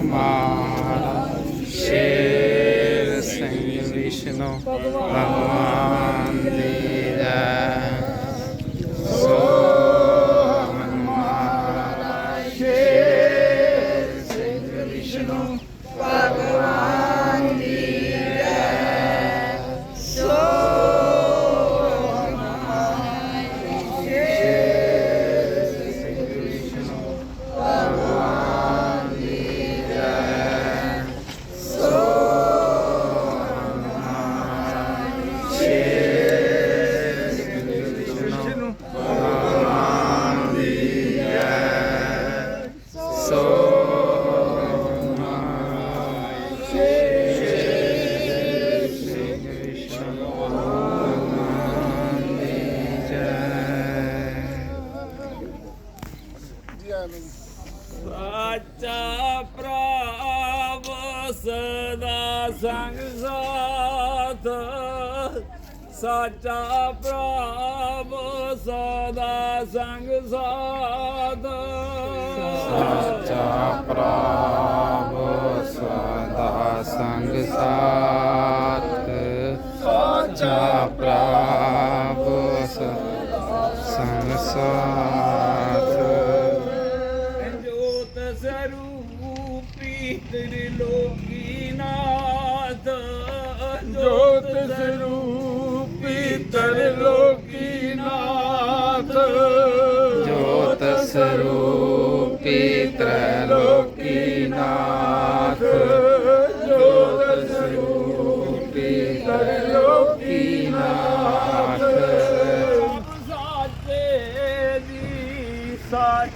Kumara, Shri Sangh Vishnu,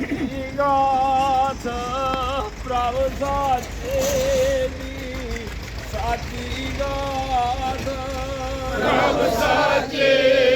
ਦੀ ਗਾਥ ਪ੍ਰਭ ਸਾਚੇ ਦੀ ਸਾਚੀ ਗਾਥ ਪ੍ਰਭ ਸਾਚੇ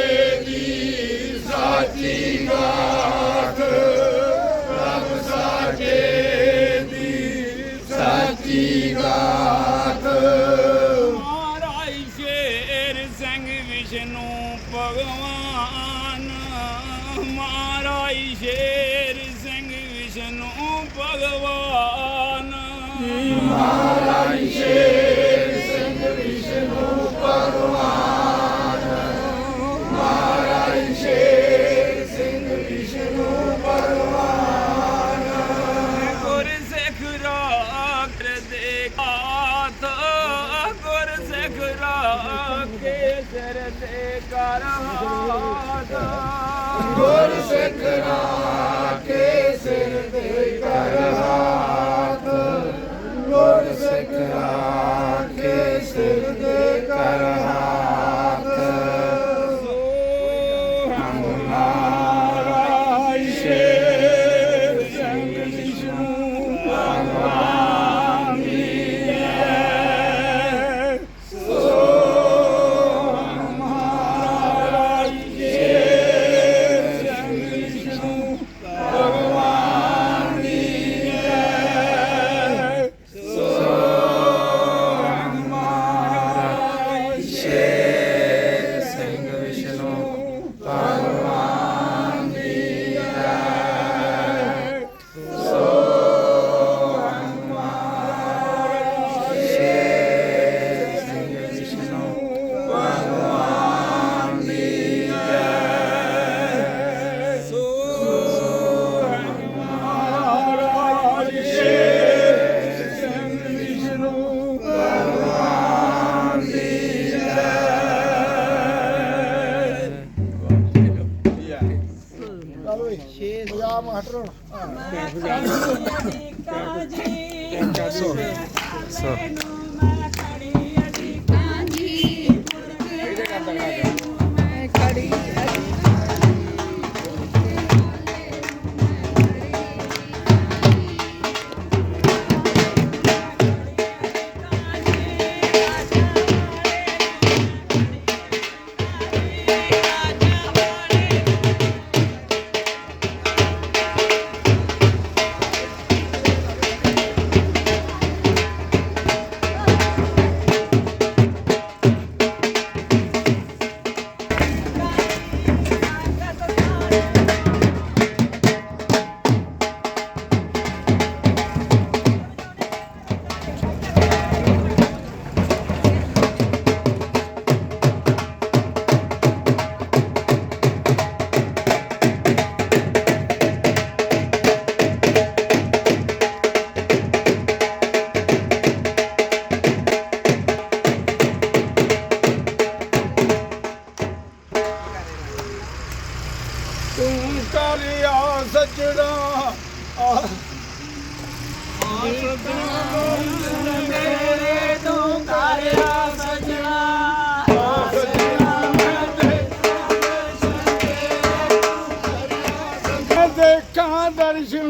Bhagavan. Maharaj.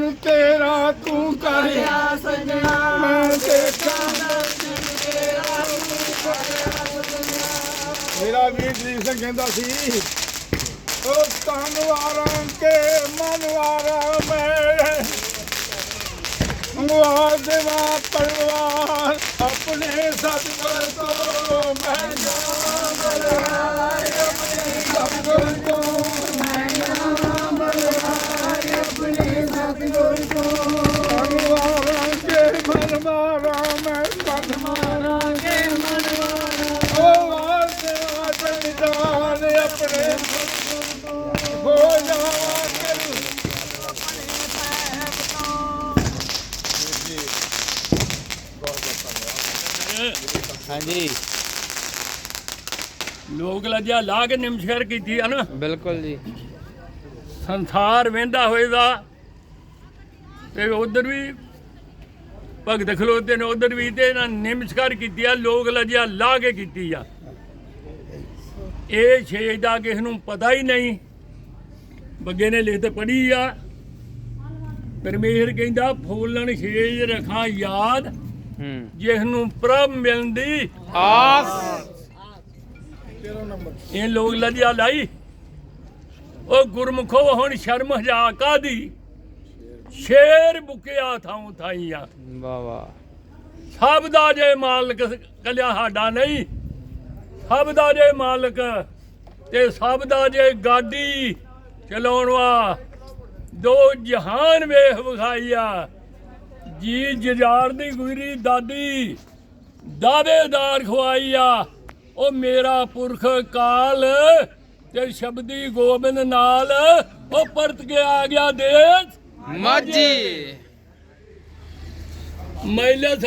ਦਰਸ਼ਨ ਤੇਰਾ ਤੂੰ ਕਰਿਆ ਸਜਣਾ। ਮੈਂ ਦੇਖਾਂ। ਮੇਰਾ ਵੀਰ ਜੀ ਸਿੰਘ ਕਹਿੰਦਾ ਸੀ ਉਹ ਤਨਵਾਰਾਂ ਕੇ ਮਨਵਾਰਾ ਮੈਂ। ਮੰਗਵਾ ਦੇਵਾ ਪਰਵਾਰ ਆਪਣੇ ਸਤਿਗੁਰ ਤੋਂ ਮੈਂ ਜਾਵਾਂ ਬਲਹਾਰ ਆਪਣੇ ਸਤਿਗੁਰ ਤੋਂ ਕੇ ਮਨਵਾਰਾ ਮੈਂ ਕੇ ਮਨਵਾਰਾ ਉਹ ਵਾਸਵਾ ਚੰਦਾਨ ਆਪਣੇ ਹੋ ਜਾਵਾ ਕਰੂ ਹਾਂਜੀ। ਲੋਕ ਲੱਜਾ ਲਾ ਕੇ ਨਿਮਸ਼ਰ ਕੀਤੀ ਆ ਨਾ। ਬਿਲਕੁਲ ਜੀ। ਸੰਸਾਰ ਵੇਂਦਾ ਹੋਏਦਾ ਤੇ ਉਧਰ ਵੀ ਭਗਤ ਖਲੋਤੇ ਨੇ ਉਧਰ ਵੀ ਤੇ ਨਾ ਨਿਮਸ਼ਕਾਰ ਕੀਤੀ ਆ ਲੋਕ ਲੱਜਾ ਲਾ ਕੇ ਕੀਤੀ ਆ। ਇਹ ਛੇਜ ਦਾ ਕਿਸ ਨੂੰ ਪਤਾ ਹੀ ਨਹੀਂ। ਬੱਗੇ ਨੇ ਲਿਖਤ ਪੜ੍ਹੀ ਆ। ਪਰਮੇਸ਼ਰ ਕਹਿੰਦਾ ਫੂਲਣ ਛੇਜ ਰਖਾਂ ਯਾਦ ਹੂੰ। ਜਿਸ ਨੂੰ ਪ੍ਰਭ ਮਿਲਦੀ। ਆਸ। ਇਹ ਲੋਕ ਲੱਜਾ ਲਾਈ। ਉਹ ਗੁਰਮੁਖੋ ਹੁਣ ਸ਼ਰਮ ਹਜਾ ਕਾਦੀ ਸ਼ੇਰ ਬੁਕਿਆ ਥਾਉ ਥਾਈਆਂ। ਵਾਹ ਵਾਹ ਸਭ ਦਾ ਜੇ ਮਾਲਕ ਕੱਲਿਆ ਸਾਡਾ ਨਹੀਂ ਸਭ ਦਾ ਜੇ ਮਾਲਕ ਤੇ ਸਭ ਦਾ ਜੇ ਗਾਡੀ ਚਲਾਉਣ ਵਾ ਦੋ ਜਹਾਨ ਵੇਖ ਵਿਖਾਈਆ। ਜੀ ਜਜਾਰ ਦੀ ਗੁਰੀ ਦਾਦੀ ਦਾਵੇਦਾਰ ਖਵਾਈਆ। ਉਹ ਮੇਰਾ ਪੁਰਖ ਕਾਲ ਤੇ ਸ਼ਬਦੀ ਗੋਬਿੰਦ ਨਾਲ ਉਹ ਪਰਤ ਕੇ ਆ ਗਿਆ ਦੇਸ। ਮਾਝੀ। ਮੈਲਸ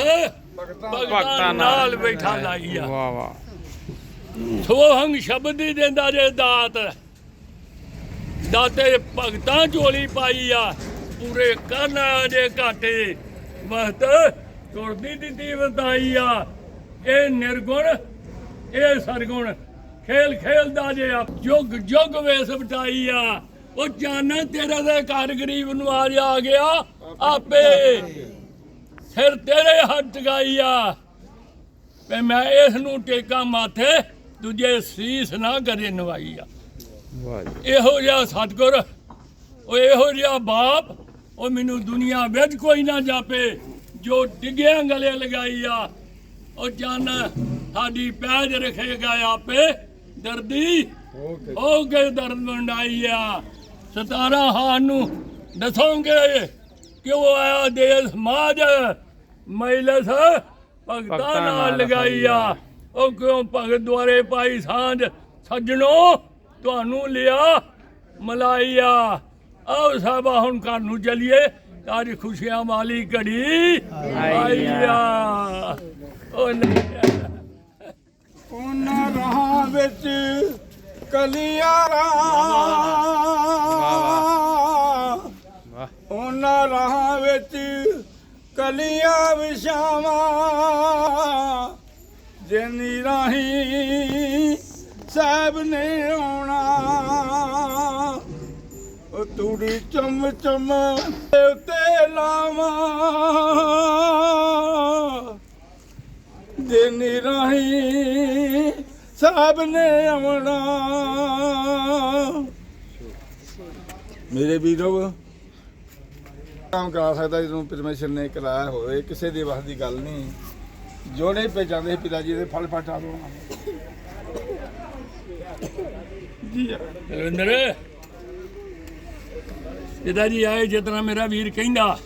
ਭਗਤਾਂ ਭਗਤਾਂ ਨਾਲ। ਬੈਠਾ ਲਾਈ ਆ। ਵਾਹ ਵਾਹ। ਸੋਹੰਗ ਸ਼ਬਦ ਹੀ ਦਿੰਦਾ ਜੇ ਦਾਤ। ਦਾਤੇ ਭਗਤਾਂ ਝੋਲੀ ਪਾਈ ਆ। ਪੂਰੇ ਕਰਨਾ ਜੇ ਘਾਟੇ। ਮਹਤ ਤੁਰਦੀ ਦਿੱਤੀ ਵਤਾਈ ਆ। ਇਹ ਨਿਰਗੁਣ ਇਹ ਸਰਗੁਣ। ਖੇਲ ਖੇਲਦਾ ਜੇ ਆ। ਜੁਗ ਜੁਗ ਵੇਸ ਵਟਾਈ ਆ। ਉਹ ਜਾਨਾ ਤੇਰਾ ਦੇ ਘਰ ਗਰੀਬ ਨੂੰ ਆ ਜਾ ਗਿਆ ਆਪੇ। ਸਿਰ ਤੇਰੇ ਹੱਥ ਗਾਈ ਆ। ਤੇ ਮੈਂ ਇਸ ਨੂੰ ਟੇਕਾ ਮਾਥੇ ਦੂਜੇ ਸੀਸ ਨਾ ਕਰੇ ਨਵਾਈ ਆ। ਇਹੋ ਜਿਹਾ ਸਤਗੁਰ ਉਹ ਇਹੋ ਜਿਹਾ ਬਾਪ ਉਹ ਮੈਨੂੰ ਦੁਨੀਆ ਵਿੱਚ ਕੋਈ ਨਾ ਜਾਪੇ ਜੋ ਡਿੱਗਿਆਂ ਗਲੇ ਲਗਾਈ ਆ। ਉਹ ਜਨ ਸਾਡੀ ਪੈਜ ਰੱਖੇਗਾ ਆਪੇ ਦਰਦੀ ਹੋ ਕੇ। ਦਰਦ ਮੰਡਾਈ ਆ। ਸਤਾਰਾ ਹਾਨ ਨੂੰ ਦੱਸੋਗੇ ਕਿਉਂ ਆਇਆ ਦੇਸ ਸਮਾਜ ਮੈਲਸ ਭਗਤਾਂ ਨਾਲ ਲਗਾਈ ਆ। ਉਹ ਕਿਉਂ ਭਗਤ ਦੁਆਰੇ ਪਾਈ ਸਾਂਝ? ਸੱਜਣੋ ਤੁਹਾਨੂੰ ਲਿਆ ਮਲਾਈਆ ਆਓ ਸਾਹਿਬਾ ਹੁਣ ਘਰ ਨੂੰ ਚਲੀਏ। ਅੱਜ ਖੁਸ਼ੀਆਂ ਵਾਲੀ ਘੜੀ ਆਈ ਆ। ਉਹ ਨਹੀਂ ਉਹਨਾਂ ਰਾਹਾਂ ਵਿੱਚ ਕਲੀਆਂ ਵਾਹ ਉਹਨਾਂ ਰਾਹਾਂ ਵਿੱਚ ਕਲੀਆਂ ਵਿਛਾਵਾਂ। ਜਿਨੀ ਰਾਹੀ ਸਾਹਿਬ ਨੇ ਆਉਣਾ, ਉਹ ਤੂੜੀ ਚਮ ਚਮ ਦੇ ਉੱਤੇ ਲਾਵਾਂ। ਦਿਨ ਰਾਹੀ ਸਭ ਨੇ ਆਉਣਾ। ਮੇਰੇ ਵੀਰੋ, ਕੰਮ ਕਰਾ ਸਕਦਾ ਜਦੋਂ ਪਰਮੇਸ਼ਰ ਨੇ ਕਰਾਇਆ ਹੋਵੇ, ਕਿਸੇ ਦੇ ਵੱਸ ਦੀ ਗੱਲ ਨਹੀਂ। ਜੋ ਨਹੀਂ ਪਹਿਚਾਨਦੇ ਪਿਤਾ ਜੀ ਦੇ, ਫਲ ਫਟਾ ਦੋ ਜੀ ਰਵਿੰਦਰ ਪਿਤਾ ਜੀ ਆਏ ਜਿਤਨਾ ਮੇਰਾ ਵੀਰ ਕਹਿੰਦਾ।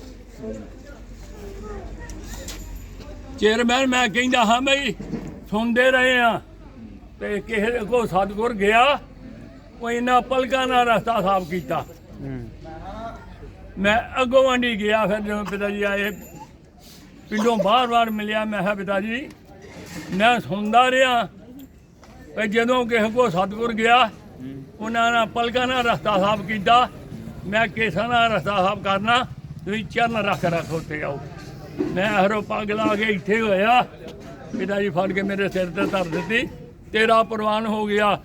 ਚੇਅਰਮੈਨ, ਮੈਂ ਕਹਿੰਦਾ, ਹਾਂ ਬਈ, ਸੁਣਦੇ ਰਹੇ ਆ ਤੇ ਕਿਸੇ ਕੋ ਸਤਗੁਰ ਗਿਆ ਉਹ ਇਹਨਾਂ ਪਲਕਾਂ ਨਾਲ ਰਸਤਾ ਸਾਫ਼ ਕੀਤਾ। ਮੈਂ ਅੱਗੋਂ ਵਾਂਡੀ ਗਿਆ ਫਿਰ ਜਦੋਂ ਪਿਤਾ ਜੀ ਆਏ ਪਿੰਡੋਂ ਬਾਰ-ਬਾਰ ਮਿਲਿਆ ਮੈਂ ਕਿਹਾ ਪਿਤਾ ਜੀ ਮੈਂ ਸੁਣਦਾ ਰਿਹਾ ਵੀ ਜਦੋਂ ਕਿਸੇ ਕੋ ਸਤਗੁਰ ਗਿਆ ਉਹਨਾਂ ਨਾਲ ਪਲਕਾਂ ਨਾਲ ਰਸਤਾ ਸਾਫ਼ ਕੀਤਾ ਮੈਂ ਕੇਸਾਂ ਨਾਲ ਰਸਤਾ ਸਾਫ਼ ਕਰਨਾ ਤੁਸੀਂ ਚਰਨ ਰੱਖ ਰੱਖ ਉੱਤੇ ਆਓ। ਮੈਂ ਹਰੋ ਪੱਗ ਲਾ ਕੇ ਇੱਥੇ ਹੋਇਆ ਪਿਤਾ ਜੀ ਫੜ ਕੇ ਮੇਰੇ ਸਿਰ ਤੇ ਧਰ ਦਿੱਤੀ। ਤੇਰਾ ਪ੍ਰਵਾਨ ਹੋ ਗਿਆ।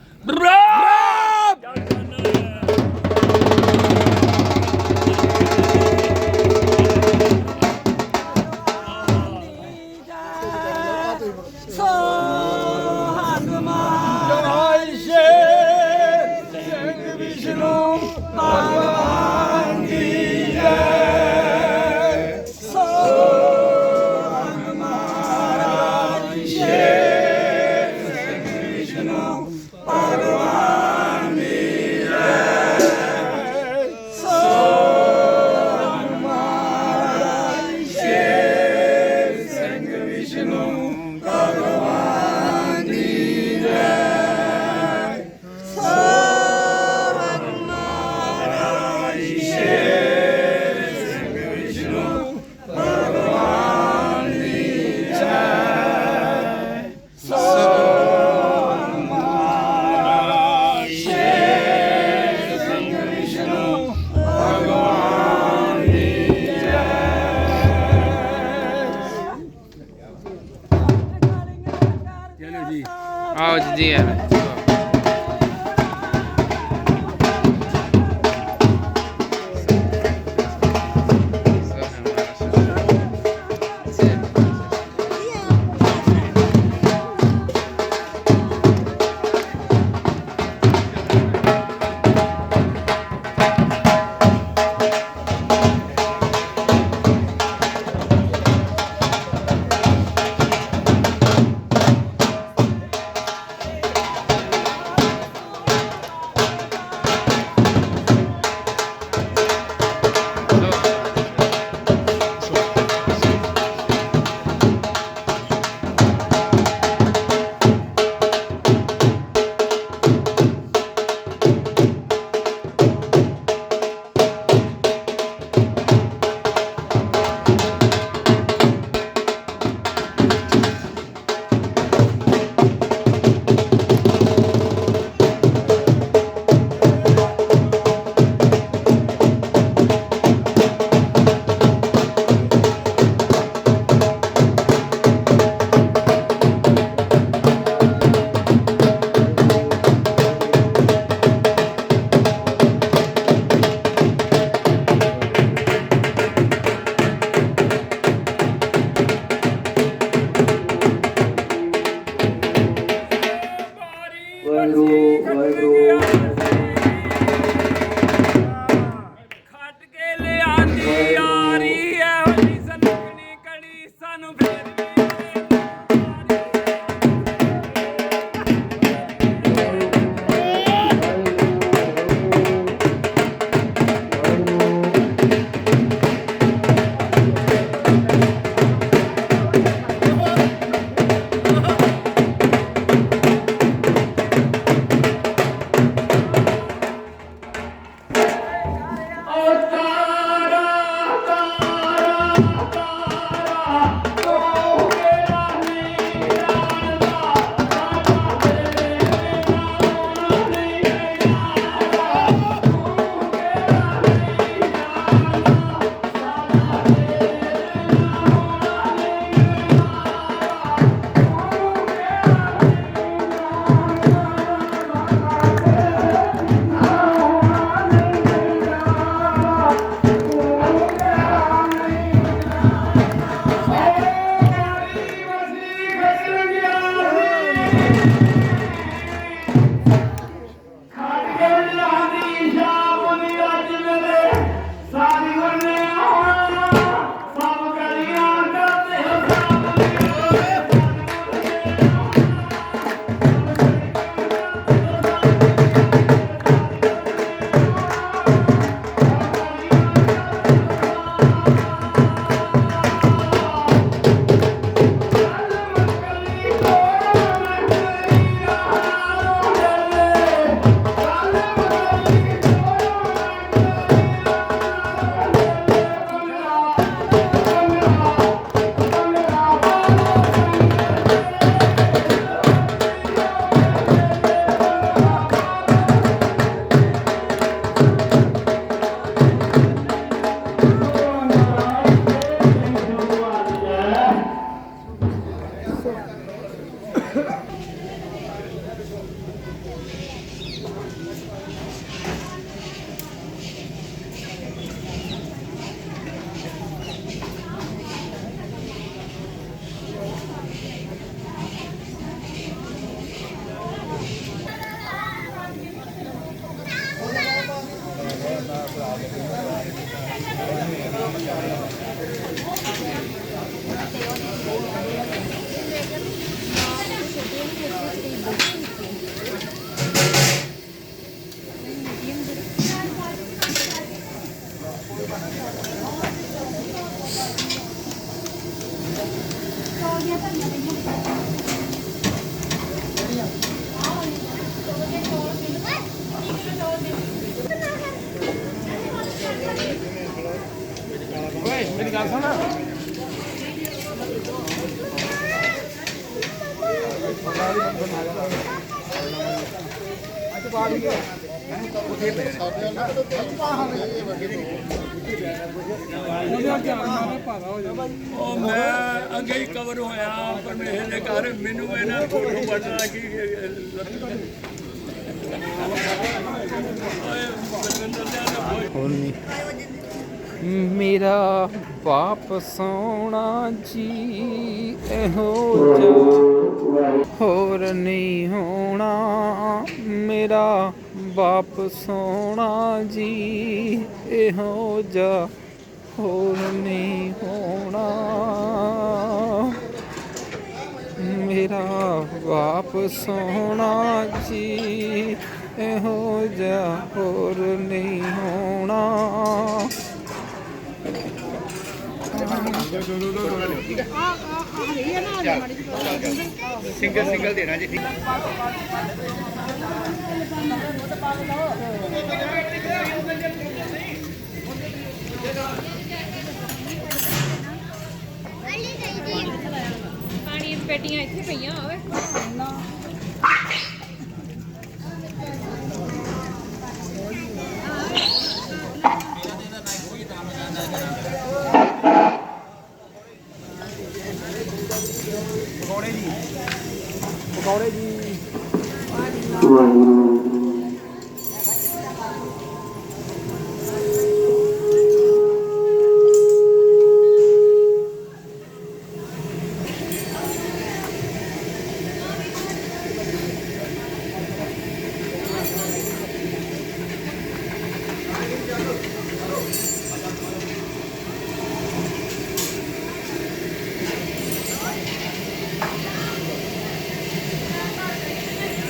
ਜੀ। ਆਓ ਜੀ ਜੀ ਆ ਉਹ ਮੈਂ ਅੱਗੇ ਹੀ ਕਵਰ ਹੋਇਆ ਪਰਮੇਸ਼ਰ ਦੇ ਘਰ ਮੈਨੂੰ ਇਹਨਾਂ ਫੋਟੋ ਬਣਨਾ ਕੀ ਓਏ ਬਲਵਿੰਦਰ ਦੇ ਨਾਲ ਹੁਣ ਨਹੀਂ ਮੇਰਾ ਬਾਪ ਸੋਹਣਾ ਜੀ ਇਹੋ ਜਿਹਾ ਹੋਰ ਨਹੀਂ ਹੋਣਾ। ਮੇਰਾ ਬਾਪ ਸੋਹਣਾ ਜੀ ਇਹੋ ਜਿਹਾ ਹੋਰ ਨਹੀਂ ਹੋਣਾ। ਮੇਰਾ ਵਾਪਸ ਸੋਹਣਾ ਜੀ ਇਹੋ ਜਿਹਾ ਹੋਰ ਨਹੀਂ ਹੋਣਾ। ਪਾਣੀ ਦੀਆਂ ਪੇਟੀਆਂ ਇੱਥੇ ਪਈਆਂ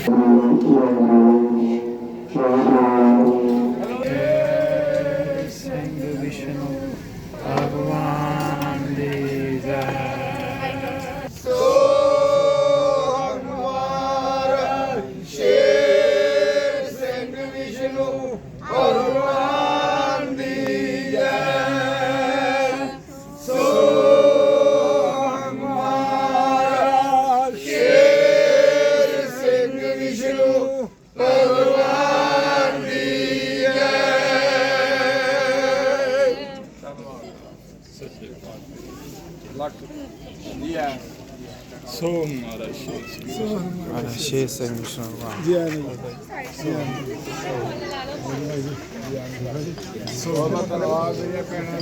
ਓਏ ਸਿੰਘ ਲੱਖ ਜੀ ਆ ਆਲਾ ਸ਼ੇਰ ਸਿੰਘ ਵਿਸ਼ਨੂੰ ਭਗਵਾਨ ਜੀ ਆ ਸੋ ਮੈਂ ਧੰਨਵਾਦ ਮੇਰੇ ਭੈਣਾਂ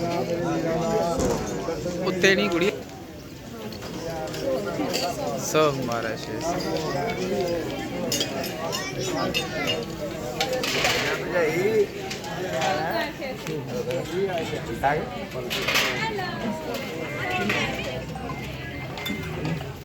ਦਾ ਮੇਰੇ